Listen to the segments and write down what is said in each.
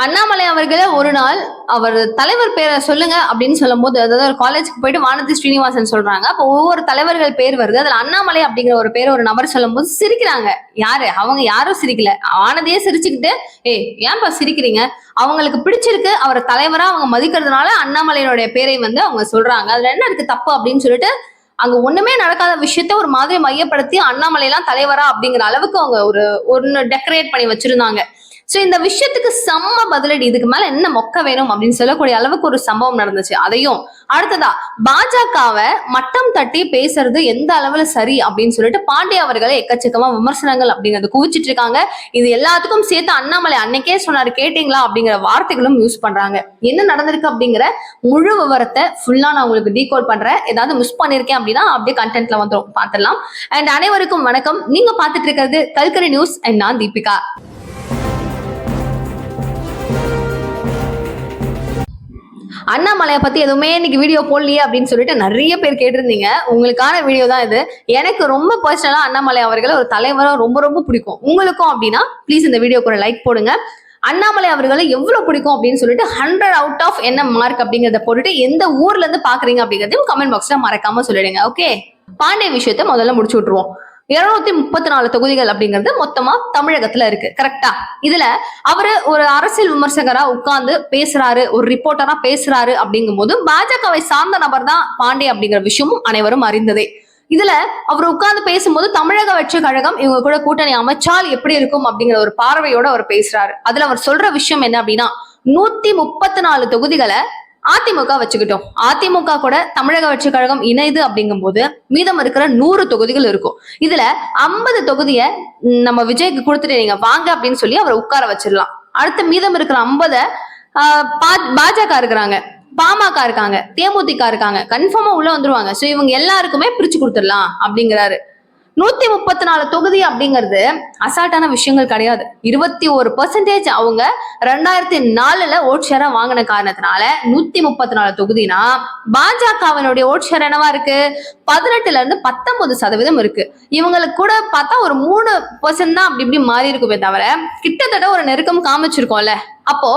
அண்ணாமலை அவர்களே ஒரு நாள் அவர் தலைவர் பேரை சொல்லுங்க அப்படின்னு சொல்லும்போது அதாவது ஒரு காலேஜுக்கு போயிட்டு வானதி ஸ்ரீனிவாசன் சொல்றாங்க. அப்போ ஒவ்வொரு தலைவர்கள் பேர் வருது. அதுல அண்ணாமலை அப்படிங்கிற ஒரு பேர் ஒரு நபர் சொல்லும் போது சிரிக்கிறாங்க. யாரு? அவங்க யாரும் சிரிக்கல. வானதியே சிரிச்சுக்கிட்டு ஏய் ஏன்பா சிரிக்கிறீங்க? அவங்களுக்கு பிடிச்சிருக்கு. அவரை தலைவரா அவங்க மதிக்கிறதுனால அண்ணாமலையினுடைய பேரை வந்து அவங்க சொல்றாங்க. அதுல என்ன இருக்கு தப்பு? அப்படின்னு சொல்லிட்டு அங்க ஒண்ணுமே நடக்காத விஷயத்த ஒரு மாதிரி மையப்படுத்தி அண்ணாமலை எல்லாம் தலைவரா அப்படிங்கிற அளவுக்கு அவங்க ஒரு ஒன்னு டெக்கரேட் பண்ணி வச்சிருந்தாங்க. சோ இந்த விஷயத்துக்கு செம்ம பதிலடி. இதுக்கு மேல என்ன மொக்க வேணும் அப்படின்னு சொல்லக்கூடிய அளவுக்கு ஒரு சம்பவம் நடந்துச்சு. அதையும் அடுத்ததா பாஜகவை மட்டம் தட்டி பேசுறது எந்த அளவுல சரி அப்படின்னு சொல்லிட்டு பாண்டிய அவர்களை எக்கச்சக்கமா விமர்சனங்கள் அப்படிங்கறது குவிச்சிட்டு இருக்காங்க. இது எல்லாத்துக்கும் சேர்த்து அண்ணாமலை அன்னைக்கே சொன்னாரு கேட்டீங்களா? அப்படிங்கிற வார்த்தைகளும் யூஸ் பண்றாங்க. என்ன நடந்திருக்கு அப்படிங்கிற முழு விவரத்தை ஃபுல்லா நான் உங்களுக்கு டீகோட் பண்றேன். ஏதாவது மிஸ் பண்ணிருக்கேன் அப்படின்னா அப்படியே கண்டென்ட்ல வந்துடும் பார்த்துடலாம். அண்ட் அனைவருக்கும் வணக்கம். நீங்க பாத்துட்டு இருக்கிறது கல்கரி நியூஸ் அண்ட் நான் தீபிகா. அண்ணாமலையை பத்தி எதுவுமே இன்னைக்கு வீடியோ போடலையே அப்படின்னு சொல்லிட்டு நிறைய பேர் கேட்டிருந்தீங்க. உங்களுக்கான வீடியோ தான் இது. எனக்கு ரொம்ப பர்சனலா அண்ணாமலை அவர்களை ஒரு தலைவராக ரொம்ப ரொம்ப பிடிக்கும். உங்களுக்கும் அப்படின்னா ப்ளீஸ் இந்த வீடியோக்கு ஒரு லைக் போடுங்க. அண்ணாமலை அவர்களை எவ்வளவு பிடிக்கும் அப்படின்னு சொல்லிட்டு ஹண்ட்ரட் அவுட் ஆஃப் என்ன மார்க் அப்படிங்கறத போட்டுட்டு எந்த ஊர்ல இருந்து பாக்குறீங்க அப்படிங்கறதையும் கமெண்ட் பாக்ஸ்ல மறக்காம சொல்லிடுங்க. ஓகே பாண்டிய விஷயத்த முதல்ல முடிச்சு விட்டுருவோம். இருநூத்தி முப்பத்தி நாலு தொகுதிகள் அப்படிங்கிறது மொத்தமா தமிழகத்துல இருக்கு கரெக்டா இதுல அவரு ஒரு அரசியல் விமர்சகரா உட்கார்ந்து பேசுறாரு ஒரு ரிப்போர்ட்டரா பேசுறாரு அப்படிங்கும் போது பாஜகவை சார்ந்த நபர் தான் பாண்டே அப்படிங்கிற விஷயமும் அனைவரும் அறிந்ததே. இதுல அவர் உட்கார்ந்து பேசும்போது தமிழக வெற்றி கழகம் இவங்க கூட கூட்டணி அமைச்சால் எப்படி இருக்கும் அப்படிங்கிற ஒரு பார்வையோட அவர் பேசுறாரு. அதுல அவர் சொல்ற விஷயம் என்ன அப்படின்னா நூத்தி முப்பத்தி நாலு தொகுதிகளை அதிமுக வச்சுக்கிட்டோம். அதிமுக கூட தமிழக வெற்றி கழகம் இணைது அப்படிங்கும் போது மீதம் இருக்கிற நூறு தொகுதிகள் இருக்கும். இதுல ஐம்பது தொகுதியை நம்ம விஜய்க்கு கொடுத்துட்டு நீங்க வாங்க அப்படின்னு சொல்லி அவரை உட்கார வச்சிடலாம். அடுத்து மீதம் இருக்கிற ஐம்பதை பாஜக இருக்கிறாங்க. பாமக இருக்காங்க தேமுதிக இருக்காங்க. கன்ஃபார்மா உள்ள வந்துருவாங்க. சோ இவங்க எல்லாருக்குமே பிரிச்சு கொடுத்துடலாம் அப்படிங்கிறாரு. நூத்தி முப்பத்தி நாலு தொகுதி அப்படிங்கிறது அசால்ட்டான விஷயங்கள் கிடையாது. இருபத்தி ஒரு பர்சன்டேஜ் அவங்க ரெண்டாயிரத்தி நாலுல ஓட் ஷேரா வாங்கின காரணத்தினால நூத்தி முப்பத்தி நாலு தொகுதினா பாஜகவினுடைய ஓட் ஷேர் என்னவா இருக்கு? பதினெட்டுல இருந்து பத்தொன்பது சதவீதம் இருக்கு. இவங்களுக்கு கூட பார்த்தா ஒரு மூணு பர்சன்ட் தான் அப்படி இப்படி மாறி இருக்குமே தவிர கிட்டத்தட்ட ஒரு நெருக்கம் காமிச்சிருக்கோம்ல. அப்போ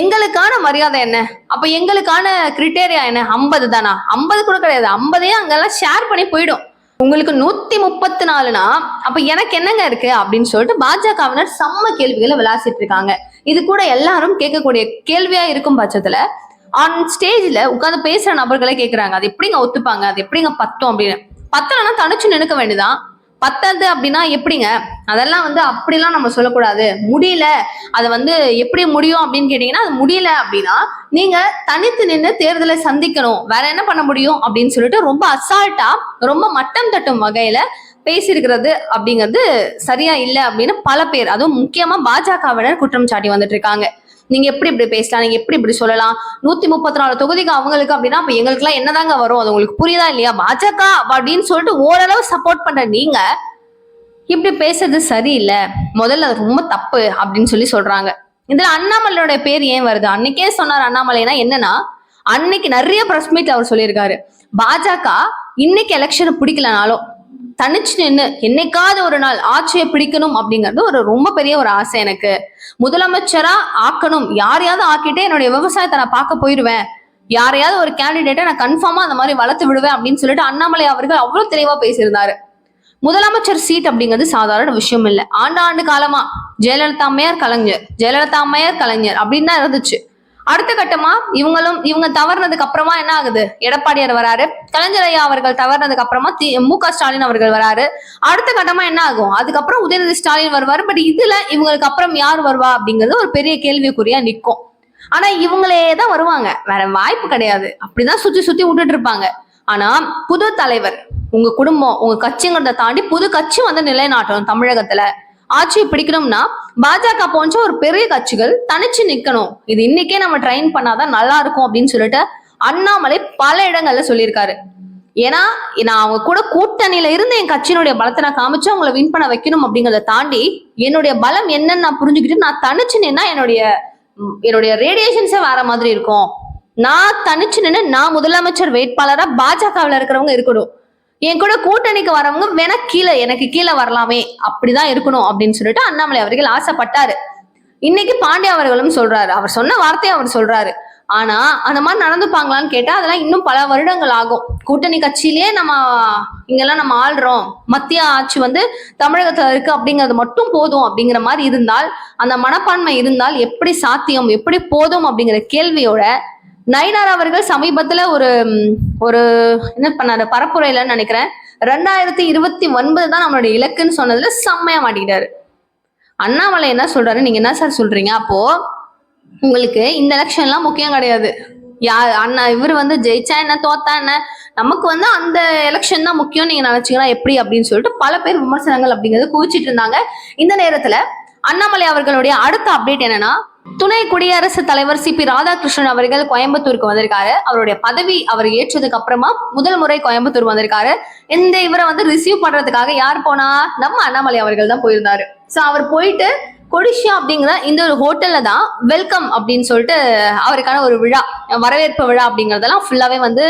எங்களுக்கான மரியாதை என்ன? அப்ப எங்களுக்கான கிரிட்டேரியா என்ன? ஐம்பது தானா? ஐம்பது கூட கிடையாது. ஐம்பதையும் அங்கெல்லாம் ஷேர் பண்ணி போயிடும். உங்களுக்கு நூத்தி முப்பத்தி நாலுனா அப்ப எனக்கு என்னங்க இருக்கு அப்படின்னு சொல்லிட்டு பாஜகவினர் செம்ம கேள்விகளை விளாசிட்டு இருக்காங்க. இது கூட எல்லாரும் கேட்கக்கூடிய கேள்வியா இருக்கும் பட்சத்துல ஆன் ஸ்டேஜ்ல உட்காந்து பேசுற நபர்களே கேக்குறாங்க. அது எப்படிங்க ஒத்துப்பாங்க? அது எப்படிங்க பத்தும் அப்படின்னு. பத்தலன்னா தனிச்சு நினைக்க வேண்டியதான் பத்தாது அப்படின்னா எப்படிங்க? அதெல்லாம் வந்து அப்படிலாம் நம்ம சொல்லக்கூடாது. முடியல. அது வந்து எப்படி முடியும் அப்படின்னு கேட்டீங்கன்னா அது முடியல அப்படின்னா நீங்க தனித்து நின்று தேர்தலை சந்திக்கணும். வேற என்ன பண்ண முடியும் அப்படின்னு சொல்லிட்டு ரொம்ப அசால்ட்டா ரொம்ப மட்டம் தட்டும் வகையில பேசியிருக்கிறது அப்படிங்கிறது சரியா இல்லை அப்படின்னு பல பேர் அதுவும் முக்கியமா பாஜகவினர் குற்றம் சாட்டி வந்துட்டு இருக்காங்க. நீங்க எப்படி இப்படி பேசலாம்? நீங்க எப்படி இப்படி சொல்லலாம்? நூத்தி முப்பத்தி நாலு தொகுதிக்கு அவங்களுக்கு அப்படின்னா அப்ப எங்களுக்கு எல்லாம் என்னதாங்க வரும்? அது உங்களுக்கு புரியுதா இல்லையா? பாஜக அப்படின்னு சொல்லிட்டு ஓரளவு சப்போர்ட் பண்ற நீங்க இப்படி பேசுறது சரியில்லை. முதல்ல அது ரொம்ப தப்பு அப்படின்னு சொல்லி சொல்றாங்க. இதுல அண்ணாமலையோட பேர் ஏன் வருது? அன்னைக்கே சொன்னார் அண்ணாமலைனா என்னன்னா அன்னைக்கு நிறைய பிரஸ் மீட் அவர் சொல்லியிருக்காரு. பாஜக இன்னைக்கு எலெக்ஷனை பிடிக்கலனாலும் தனிச்சு நின்று என்னைக்காவது ஒரு நாள் ஆட்சியை பிடிக்கணும் அப்படிங்கிறது ஒரு ரொம்ப பெரிய ஒரு ஆசை எனக்கு. முதலமைச்சரா ஆக்கணும். யாரையாவது ஆக்கிட்டே என்னுடைய விவசாயத்தை நான் பார்க்க போயிடுவேன் யாரையாவது ஒரு கேண்டிடேட்டை நான் கன்ஃபார்மா அந்த மாதிரி வளர்த்து விடுவேன் அப்படின்னு சொல்லிட்டு அண்ணாமலை அவர்கள் அவ்வளவு தெளிவா பேசியிருந்தாரு. முதலமைச்சர் சீட் அப்படிங்கிறது சாதாரண விஷயம் இல்லை. ஆண்டு ஆண்டு காலமா ஜெயலலிதா அம்மையார் கலைஞர் ஜெயலலிதா அம்மையார் கலைஞர் அப்படின்னு தான் இருந்துச்சு. அடுத்த கட்டமா இவங்களும் இவங்க தவறுனதுக்கு அப்புறமா என்ன ஆகுது? எடப்பாடியார் வராரு. கலைஞர் ஐயா அவர்கள் தவறுனதுக்கு அப்புறமா தி மு க ஸ்டாலின் அவர்கள் வராரு. அடுத்த கட்டமா என்ன ஆகும்? அதுக்கப்புறம் உதயநிதி ஸ்டாலின் வருவாரு. பட் இதுல இவங்களுக்கு அப்புறம் யார் வருவா அப்படிங்கிறது ஒரு பெரிய கேள்விக்குறியா நிற்கும். ஆனா இவங்களே தான் வருவாங்க. வேற வாய்ப்பு கிடையாது. அப்படிதான் சுத்தி சுத்தி விட்டுட்டு இருப்பாங்க. ஆனா புது தலைவர் உங்க குடும்பம் உங்க கட்சிங்கிறத தாண்டி புது கட்சி வந்து நிலைநாட்டணும் தமிழகத்துல. ஆட்சியை பிடிக்கணும்னா பாஜக போன்ற ஒரு பெரிய கட்சிகள் தனிச்சு நிக்கணும். இது இன்னைக்கே நம்ம ட்ரைன் பண்ணாதான் நல்லா இருக்கும் அப்படின்னு சொல்லிட்டு அண்ணாமலை பல இடங்கள்ல சொல்லியிருக்காரு. ஏன்னா நான் அவங்க கூட கூட்டணியில இருந்து என் கட்சியினுடைய பலத்தை நான் காமிச்சு அவங்கள வின் பண்ண வைக்கணும் அப்படிங்கறத தாண்டி என்னுடைய பலம் என்னன்னு நான் புரிஞ்சுக்கிட்டு நான் தனிச்சு நின்னா என்னுடைய என்னுடைய ரேடியேஷன்ஸே வேற மாதிரி இருக்கும். நான் தனிச்சு நின்று நான் முதலமைச்சர் வேட்பாளரா பாஜகவில் இருக்கிறவங்க இருக்கணும். என் கூட கூட்டணிக்கு வரவங்க வேணா கீழே எனக்கு கீழே வரலாமே அப்படிதான் இருக்கணும் அப்படின்னு சொல்லிட்டு அண்ணாமலை அவர்கள் ஆசைப்பட்டாரு. இன்னைக்கு பாண்டிய அவர்களும் சொல்றாரு. அவர் சொன்ன வார்த்தையை அவர் சொல்றாரு. ஆனா அந்த மாதிரி நடந்துப்பாங்களான்னு கேட்டா அதெல்லாம் இன்னும் பல வருடங்கள் ஆகும். கூட்டணி கட்சியிலேயே நம்ம இங்கெல்லாம் நம்ம ஆள்றோம். மத்திய ஆட்சி வந்து தமிழகத்துல இருக்கு அப்படிங்கிறது மட்டும் போதும் அப்படிங்கிற மாதிரி இருந்தால் அந்த மனப்பான்மை இருந்தால் எப்படி சாத்தியம் எப்படி போதும் அப்படிங்கிற கேள்வியோட நயினார் அவர்கள் சமீபத்துல ஒரு ஒரு என்ன பண்ணாரு? பரப்புரையிலன்னு நினைக்கிறேன். ரெண்டாயிரத்தி இருபத்தி ஒன்பது தான் நம்மளுடைய இலக்குன்னு சொன்னதுல செம்மையா மாட்டிக்கிட்டாரு. அண்ணாமலை என்ன சொல்றாரு? நீங்க என்ன சார் சொல்றீங்க? அப்போ உங்களுக்கு இந்த எலெக்ஷன்லாம் முக்கியம் கிடையாது. யார் அண்ணா இவர் வந்து ஜெயிச்சா என்ன தோத்தா என்ன? நமக்கு வந்து அந்த எலெக்ஷன் தான் முக்கியம் நீங்க நினைச்சீங்கன்னா எப்படி அப்படின்னு சொல்லிட்டு பல பேர் விமர்சனங்கள் அப்படிங்கறது குவிச்சிட்டு இருந்தாங்க. இந்த நேரத்துல அண்ணாமலை அவர்களுடைய அடுத்த அப்டேட் என்னன்னா துணை குடியரசுத் தலைவர் சி பி ராதாகிருஷ்ணன் அவர்கள் கோயம்புத்தூருக்கு வந்திருக்காரு. அவருடைய பதவி அவர் ஏற்றதுக்கு அப்புறமா முதல் முறை கோயம்புத்தூர் வந்திருக்காரு. இந்த இவரை வந்து ரிசீவ் பண்றதுக்காக யார் போனா? நம்ம அண்ணாமலை அவர்கள் தான் போயிருந்தாரு. சோ அவர் போயிட்டு கொடிஷியா அப்படிங்கிற இந்த ஒரு ஹோட்டல்ல தான் வெல்கம் அப்படின்னு சொல்லிட்டு அவருக்கான ஒரு விழா வரவேற்பு விழா அப்படிங்கறதெல்லாம் ஃபுல்லாவே வந்து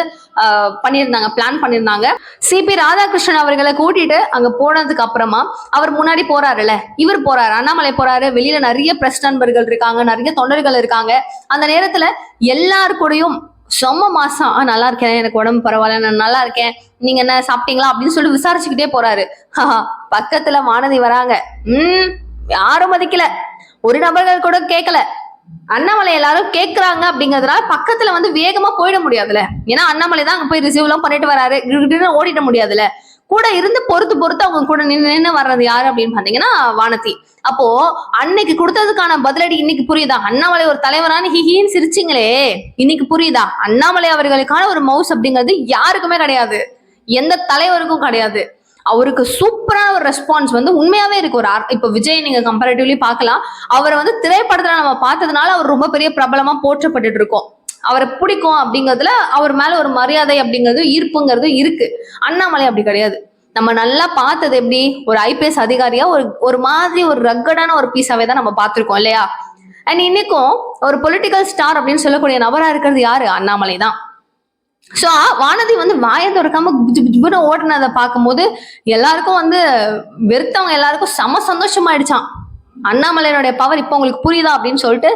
பண்ணியிருந்தாங்க பிளான் பண்ணியிருந்தாங்க. சிபி ராதாகிருஷ்ணன் அவர்களை கூட்டிட்டு அங்க போனதுக்கு அப்புறமா அவர் முன்னாடி போறாருல்ல இவர் போறாரு அண்ணாமலை போறாரு வெளியில நிறைய பிரஸ் நண்பர்கள் இருக்காங்க நிறைய தொண்டர்கள் இருக்காங்க. அந்த நேரத்துல எல்லார் கூடயும் செம்ம மாசம் ஆ நல்லா இருக்கேன் எனக்கு உடம்பு பரவாயில்ல நான் நல்லா இருக்கேன் நீங்க என்ன சாப்பிட்டீங்களா? அப்படின்னு சொல்லி விசாரிச்சுக்கிட்டே போறாரு. ஆஹா, பக்கத்துல வானதி வராங்க. ம் யாரும் மதிக்கல. ஒரு நபர்கள் கூட கேட்கல அண்ணாமலை எல்லாரும் கேக்குறாங்க அப்படிங்கறதுனால பக்கத்துல வந்து வேகமா போயிட முடியாதுல ஏன்னா அண்ணாமலை தான் அங்க போய் ரிசீவ் எல்லாம் பண்ணிட்டு வராரு. ஓடிட முடியாதுல கூட இருந்து பொறுத்து பொறுத்து அவங்க கூட நின்று நின்று வர்றது யாரு அப்படின்னு பாத்தீங்கன்னா வானதி. அப்போ அன்னைக்கு கொடுத்ததுக்கான பதிலடி இன்னைக்கு புரியுதா? அண்ணாமலை ஒரு தலைவரான ஹிஹின்னு சிரிச்சிங்களே. இன்னைக்கு புரியுதா? அண்ணாமலை அவர்களுக்கான ஒரு மவுஸ் அப்படிங்கிறது யாருக்குமே கிடையாது. எந்த தலைவருக்கும் கிடையாது. அவருக்கு சூப்பரான ஒரு ரெஸ்பான்ஸ் வந்து உண்மையாவே இருக்கு. ஒரு ஆர்- இப்ப விஜய் நீங்க கம்பேரிட்டிவ்லி பார்க்கலாம். அவரை வந்து திரைப்படத்துல நம்ம பார்த்ததுனால அவர் ரொம்ப பெரிய பிரபலமா போற்றப்பட்டு இருக்கோம். அவரை பிடிக்கும் அப்படிங்கிறதுல அவர் மேல ஒரு மரியாதை அப்படிங்கிறது ஈர்ப்புங்கிறது இருக்கு. அண்ணாமலை அப்படி கிடையாது. நம்ம நல்லா பார்த்தது எப்படி? ஒரு ஐபிஎஸ் அதிகாரியா ஒரு ஒரு மாதிரி ஒரு ரக்கடான ஒரு பீஸாவே தான் நம்ம பார்த்துருக்கோம் இல்லையா? அண்ட் இன்னைக்கும் ஒரு பொலிட்டிக்கல் ஸ்டார் அப்படின்னு சொல்லக்கூடிய நபரா இருக்கிறது யாரு? அண்ணாமலை தான். ஸோ வானதி வந்து வாயை திறக்காம புஜு புஜு புஜுன்னு பார்க்கும்போது எல்லாருக்கும் வந்து வெறுத்தவங்க எல்லாருக்கும் செம சந்தோஷமாயிடுச்சான் அண்ணாமலையனுடைய பவர் இப்போ உங்களுக்கு புரியுதா அப்படின்னு சொல்லிட்டு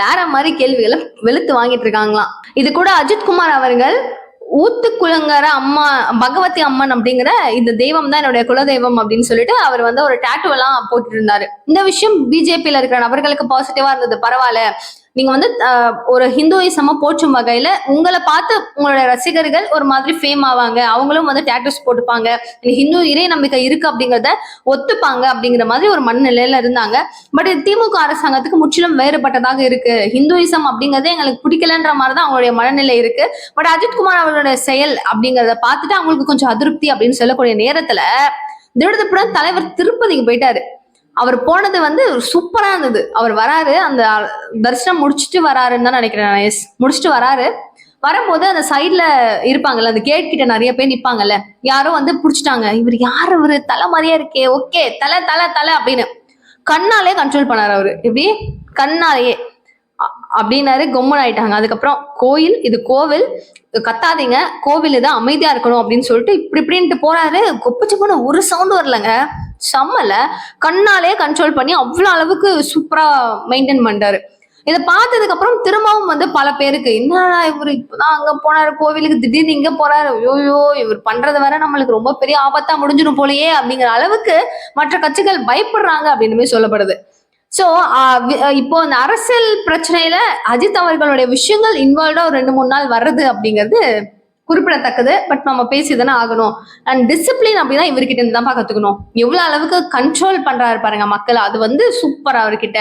வேற மாதிரி கேள்விகளை வெளுத்து வாங்கிட்டு இருக்காங்களாம். இது கூட அஜித் குமார் அவர்கள் ஊத்துக்குளங்கர அம்மா பகவதி அம்மன் அப்படிங்கிற இந்த தெய்வம் தான் என்னுடைய குலதெய்வம் அப்படின்னு சொல்லிட்டு அவர் வந்து ஒரு டேட்டூ எல்லாம் போட்டுட்டு இருந்தாரு. இந்த விஷயம் பிஜேபியில இருக்கிற நபர்களுக்கு பாசிட்டிவா இருந்தது பரவாயில்ல. நீங்க வந்து ஒரு ஹிந்துயிசமா போற்றும் வகையில உங்களை பார்த்து உங்களோட ரசிகர்கள் ஒரு மாதிரி ஃபேம் ஆவாங்க. அவங்களும் வந்து டேட்டர்ஸ் போட்டுப்பாங்க. ஹிந்து இறை நம்பிக்கை இருக்கு அப்படிங்கறத ஒத்துப்பாங்க அப்படிங்கிற மாதிரி ஒரு மனநிலையில இருந்தாங்க. பட் திமுக அரசாங்கத்துக்கு முற்றிலும் வேறுபட்டதாக இருக்கு. ஹிந்துயிசம் அப்படிங்கறதே எங்களுக்கு பிடிக்கலன்ற மாதிரி தான் அவங்களுடைய மனநிலை இருக்கு. பட் அஜித்குமார் அவர்களுடைய செயல் அப்படிங்கறத பார்த்துட்டு அவங்களுக்கு கொஞ்சம் அதிருப்தி அப்படின்னு சொல்லக்கூடிய நேரத்துல திடீர்னு தலைவர் திருப்பதிக்கு போயிட்டாரு. அவர் போனது வந்து சூப்பரா இருந்தது. அவர் வராரு அந்த தரிசனம் முடிச்சுட்டு வராருன்னு தான் நினைக்கிறேன் எஸ் முடிச்சுட்டு வராரு. வரும்போது அந்த சைட்ல இருப்பாங்கல்ல அந்த கேட் கிட்ட நிறைய பேர் நிப்பாங்கல்ல யாரோ வந்து புடிச்சிட்டாங்க. இவர் யார் இவரு? தலை மாதிரியே இருக்கே. ஓகே தலை தலை தலை அப்படின்னு. கண்ணாலே கண்ட்ரோல் பண்ணாரு அவரு. எப்படி? கண்ணாலேயே. அ- அப்படின்னாரு கொம்மன் ஆயிட்டாங்க. அதுக்கப்புறம் கோயில் இது கோவில். கத்தாதீங்க. கோவில் இது அமைதியா இருக்கணும் அப்படின்னு சொல்லிட்டு இப்படி இப்படின்ட்டு போறாரு. கொப்பச்சு போன ஒரு சவுண்ட் வரலங்க. செம்மல. கண்ணாலே கண்ட்ரோல் பண்ணி அவ்வளவு அளவுக்கு சூப்பரா மெயின்டைன் பண்றாரு இதை பார்த்ததுக்கு அப்புறம் திரும்பவும் வந்து பல பேருக்கு என்னடா இவர் இப்பதான் அங்க போனாரு கோவிலுக்கு திடீர்னு இங்க போறாரு ஐயோயோ இவர் பண்றது வர நம்மளுக்கு ரொம்ப பெரிய ஆபத்தா முடிஞ்சிடும் போலயே அப்படிங்கிற அளவுக்கு மற்ற கட்சிகள் பயப்படுறாங்க அப்படின்னு சொல்லப்படுது. சோ இப்போ இந்த அரசியல் பிரச்சனையில அஜித் அவர்களுடைய விஷயங்கள் இன்வால்வ்டா ஒரு ரெண்டு மூணு நாள் வர்றது அப்படிங்கிறது குறிப்பிடத்தக்கது பட் நம்ம பேசி தானே ஆகணும். அண்ட் டிசிப்ளின் அப்படின்னா இவர்கிட்ட இருந்து தான் கத்துக்கணும் எவ்வளவு அளவுக்கு கண்ட்ரோல் பண்றாரு பாருங்க மக்கள். அது வந்து சூப்பர் அவர்கிட்ட.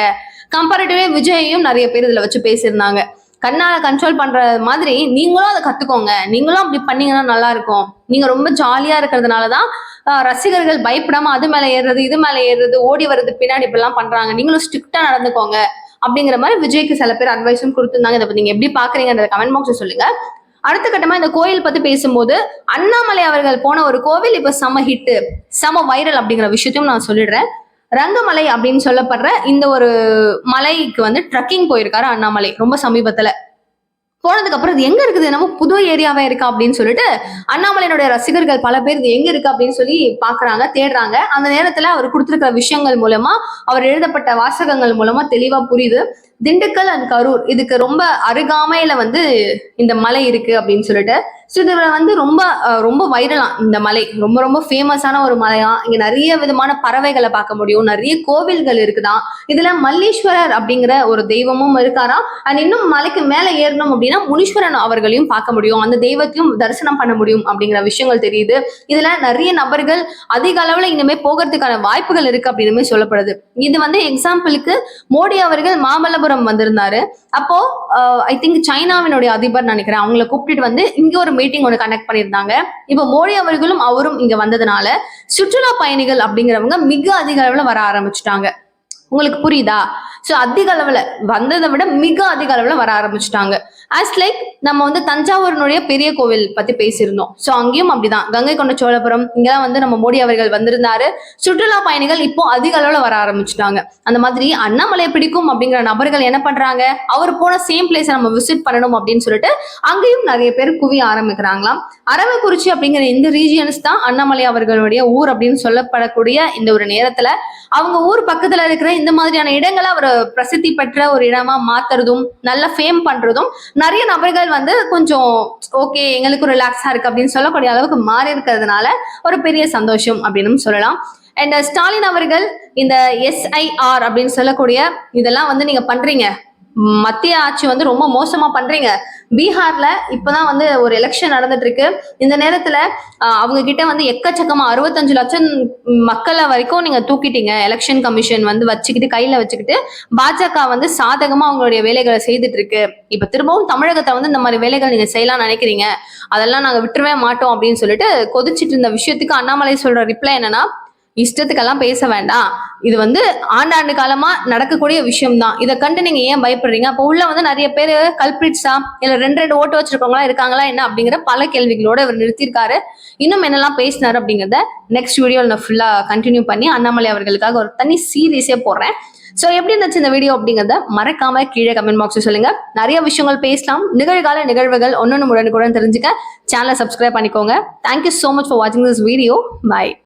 கம்பேரிட்டிவே விஜயையும் நிறைய பேர் இதுல வச்சு பேசியிருந்தாங்க. கண்ணால கண்ட்ரோல் பண்ற மாதிரி நீங்களும் அதை கத்துக்கோங்க. நீங்களும் அப்படி பண்ணீங்கன்னா நல்லா இருக்கும். நீங்க ரொம்ப ஜாலியா இருக்கிறதுனாலதான் ஆஹ், ரசிகர்கள் பயப்படாம அது மேல ஏறுறது இது மேல ஏறுறது ஓடி வர்றது பின்னாடி இப்படிலாம் பண்றாங்க. நீங்களும் ஸ்ட்ரிக்டா நடந்துக்கோங்க. அப்படிங்கிற மாதிரி விஜய்க்கு சில பேர் அட்வைஸும் கொடுத்திருந்தாங்க. இதை நீங்க எப்படி பாக்குறீங்கன்ற கமெண்ட் பாக்ஸ் சொல்லுங்க. அடுத்த கட்டமா இந்த கோயில் பத்தி பேசும்போது அண்ணாமலை அவர்கள் போன ஒரு கோவில் இப்ப செம ஹிட்டு செம வைரல் அப்படிங்கிற விஷயத்தையும் நான் சொல்லிடுறேன். ரங்கமலை அப்படின்னு சொல்லப்படுற இந்த ஒரு மலைக்கு வந்து ட்ரக்கிங் போயிருக்காரு அண்ணாமலை ரொம்ப சமீபத்துல. போனதுக்கு அப்புறம் இது எங்க இருக்குது? நம்ம புது ஏரியாவே இருக்கா அப்படின்னு சொல்லிட்டு அண்ணாமலையினுடைய ரசிகர்கள் பல பேர் இது எங்க இருக்கு அப்படின்னு சொல்லி பாக்குறாங்க தேடுறாங்க. அந்த நேரத்துல அவர் கொடுத்திருக்கிற விஷயங்கள் மூலமா அவர் எழுதப்பட்ட வாசகங்கள் மூலமா தெளிவா புரியுது. திண்டுக்கல் அண்ட் கரூர் இதுக்கு ரொம்ப அருகாமையில வந்து இந்த மலை இருக்கு அப்படின்னு சொல்லிட்டு ஸோ இதுல வந்து ரொம்ப ரொம்ப வைரலாம் இந்த மலை. ரொம்ப ரொம்ப ஃபேமஸான ஒரு மலையா. இங்க நிறைய விதமான பறவைகளை பார்க்க முடியும். நிறைய கோவில்கள் இருக்குதான் இதுல மல்லீஸ்வரர் அப்படிங்கிற ஒரு தெய்வமும் இருக்காராம் அண்ட் இன்னும் மலைக்கு மேல ஏறணும் அப்படின்னா முனீஸ்வரன் அவர்களையும் பார்க்க முடியும். அந்த தெய்வத்தையும் தரிசனம் பண்ண முடியும் அப்படிங்கிற விஷயங்கள் தெரியுது. இதுல நிறைய நபர்கள் அதிக அளவுல இனிமே போகிறதுக்கான வாய்ப்புகள் இருக்கு அப்படின்னு சொல்லப்படுது. இது வந்து எக்ஸாம்பிளுக்கு மோடி அவர்கள் மாமல்லபுரம் வந்திருந்தாரு. அப்போ ஐ திங்க் சைனாவினுடைய அதிபர் நினைக்கிறேன். அவங்கள கூப்பிட்டுட்டு வந்து இங்க ஒரு மீட்டிங் ஒன்று கனெக்ட் பண்ணியிருந்தாங்க. இப்போ மோடி அவர்களும் அவரும் இங்க வந்ததுனால சுற்றுலா பயணிகள் அப்படிங்கிறவங்க மிக அதிக அளவில் வர ஆரம்பிச்சுட்டாங்க. உங்களுக்கு புரியுதா? ஸோ அதிக அளவில் வந்ததை விட மிக அதிக அளவில் வர ஆரம்பிச்சுட்டாங்க. அஸ் லைக் நம்ம வந்து தஞ்சாவூரினுடைய பெரிய கோவில் பத்தி பேசியிருந்தோம். ஸோ அங்கேயும் அப்படிதான். கங்கை கொண்ட சோழபுரம் இங்கெல்லாம் வந்து நம்ம மோடி அவர்கள் வந்திருந்தாரு. சுற்றுலா பயணிகள் இப்போ அதிக அளவுல வர ஆரம்பிச்சுட்டாங்க. அந்த மாதிரி அண்ணாமலை பிடிக்கும் அப்படிங்கிற நபர்கள் என்ன பண்றாங்க? அவர் போன சேம் பிளேஸை நம்ம விசிட் பண்ணணும் அப்படின்னு சொல்லிட்டு அங்கேயும் நிறைய பேர் குவிய ஆரம்பிக்கிறாங்களாம். அரவக்குறிச்சி அப்படிங்கிற இந்த ரீஜியன்ஸ் தான் அண்ணாமலை அவர்களுடைய ஊர் அப்படின்னு சொல்லப்படக்கூடிய இந்த ஒரு நேரத்துல. அவங்க ஊர் பக்கத்துல இருக்கிற இந்த மாதிரியான இடங்களை அவர் பிரசித்தி பெற்ற ஒரு இடமா மாத்துறதும் நல்ல ஃபேம் பண்றதும் நிறைய நபர்கள் வந்து கொஞ்சம் ஓகே எங்களுக்கு ரிலாக்ஸா இருக்கு அப்படின்னு சொல்லக்கூடிய அளவுக்கு மாறி இருக்கிறதுனால ஒரு பெரிய சந்தோஷம் அப்படின்னு சொல்லலாம். அண்ட் ஸ்டாலின் அவர்கள் இந்த எஸ்ஐஆர் அப்படின்னு சொல்லக்கூடிய இதெல்லாம் வந்து நீங்க பண்றீங்க. மத்திய ஆட்சி வந்து ரொம்ப மோசமா பண்றீங்க. பீகார்ல இப்பதான் வந்து ஒரு எலெக்ஷன் நடந்துட்டு இருக்கு இந்த நேரத்துல அவங்க கிட்ட வந்து எக்கச்சக்கமா அறுபத்தஞ்சு லட்சம் மக்களை வரைக்கும் நீங்க தூக்கிட்டீங்க. எலெக்ஷன் கமிஷன் வந்து வச்சுக்கிட்டு கையில வச்சுக்கிட்டு பாஜக வந்து சாதகமா அவங்களுடைய வேலைகளை செய்துட்டு இருக்கு இப்ப திரும்பவும் தமிழகத்தை வந்து இந்த மாதிரி வேலைகள் நீங்க செய்யலாம் நினைக்கிறீங்க. அதெல்லாம் நாங்க விட்டுருவே மாட்டோம் அப்படின்னு சொல்லிட்டு கொதிச்சிட்டு இருந்த விஷயத்துக்கு அண்ணாமலை சொல்ற ரிப்ளை என்னன்னா இஷ்டத்துக்கெல்லாம் பேச வேண்டாம். இது வந்து ஆண்டாண்டு காலமா நடக்கக்கூடிய விஷயம் தான் இதை கண்டு நீங்க ஏன் பயப்படுறீங்க? அப்போ உள்ள வந்து நிறைய பேர் கல்பிரிட்ஸா இல்ல ரெண்டு ரெண்டு ஓட்டு வச்சிருக்கவங்களா இருக்காங்களா என்ன அப்படிங்கிற பல கேள்விகளோட இவர் நிறுத்தியிருக்காரு. இன்னும் என்னெல்லாம் பேசினாரு அப்படிங்கிறத நெக்ஸ்ட் வீடியோவில் நான் ஃபுல்லா கண்டினியூ பண்ணி அண்ணாமலை அவர்களுக்காக ஒரு தனி சீரீஸே போடுறேன். ஸோ எப்படி இருந்துச்சு இந்த வீடியோ அப்படிங்கிறத மறக்காம கீழே கமெண்ட் பாக்ஸ் சொல்லுங்க. நிறைய விஷயங்கள் பேசலாம். நிகழ்கால நிகழ்வுகள் ஒன்னொன்று உடனுக்குடன் தெரிஞ்சுக்க. சேனலை சப்ஸ்கிரைப் பண்ணிக்கோங்க. Thank you so much for வாட்சிங் திஸ் வீடியோ பை